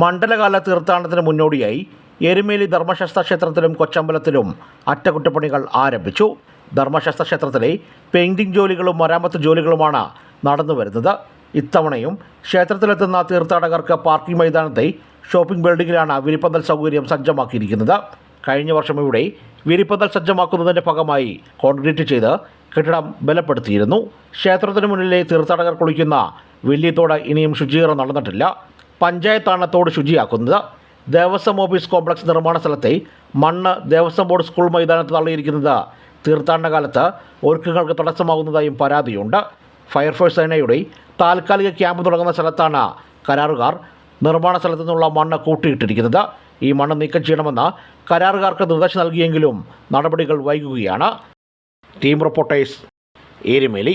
മണ്ഡലകാല തീർത്ഥാടനത്തിന് മുന്നോടിയായി എരുമേലി ധർമ്മശാസ്ത്ര ക്ഷേത്രത്തിലും കൊച്ചമ്പലത്തിലും അറ്റകുറ്റപ്പണികൾ ആരംഭിച്ചു. ധർമ്മശാസ്ത്ര ക്ഷേത്രത്തിലെ പെയിന്റിംഗ് ജോലികളും മരാമത്ത് ജോലികളുമാണ് നടന്നുവരുന്നത് ഇത്തവണയും ക്ഷേത്രത്തിലെത്തുന്ന തീർത്ഥാടകർക്ക് പാർക്കിംഗ് മൈതാനത്തെ ഷോപ്പിംഗ് ബിൽഡിങ്ങിലാണ് വിരിപ്പന്തൽ സൗകര്യം സജ്ജമാക്കിയിരിക്കുന്നത്. കഴിഞ്ഞ വർഷം ഇവിടെ വിരിപ്പന്തൽ സജ്ജമാക്കുന്നതിന്റെ ഭാഗമായി കോൺക്രീറ്റ് ചെയ്ത് കെട്ടിടം ബലപ്പെടുത്തിയിരുന്നു. ക്ഷേത്രത്തിന് മുന്നിലെ തീർത്ഥാടകർ കുളിക്കുന്ന വലിയ തോട് ഇനിയും ശുചീകരണം നടന്നിട്ടില്ല. പഞ്ചായത്താണ് തോട് ശുചിയാക്കുന്നത്. ദേവസ്വം ഓഫീസ് കോംപ്ലക്സ് നിർമ്മാണ സ്ഥലത്തെ മണ്ണ് ദേവസ്വം ബോർഡ് സ്കൂൾ മൈതാനത്ത് തള്ളിയിരിക്കുന്നത്. തീർത്ഥാടന കാലത്ത് ഒരുക്കങ്ങൾക്ക് തടസ്സമാകുന്നതായും പരാതിയുണ്ട്. ഫയർഫോഴ്സ് സേനയുടെ താൽക്കാലിക ക്യാമ്പ് തുടങ്ങുന്ന സ്ഥലത്താണ് കരാറുകാർ നിർമ്മാണ സ്ഥലത്തു നിന്നുള്ള മണ്ണ് കൂട്ടിയിട്ടിരിക്കുന്നത്. ഈ മണ്ണ് നീക്കം ചെയ്യണമെന്ന് കരാറുകാർക്ക് നിർദ്ദേശം നൽകിയെങ്കിലും നടപടികൾ വൈകുകയാണ്. Team reporters Erumeli.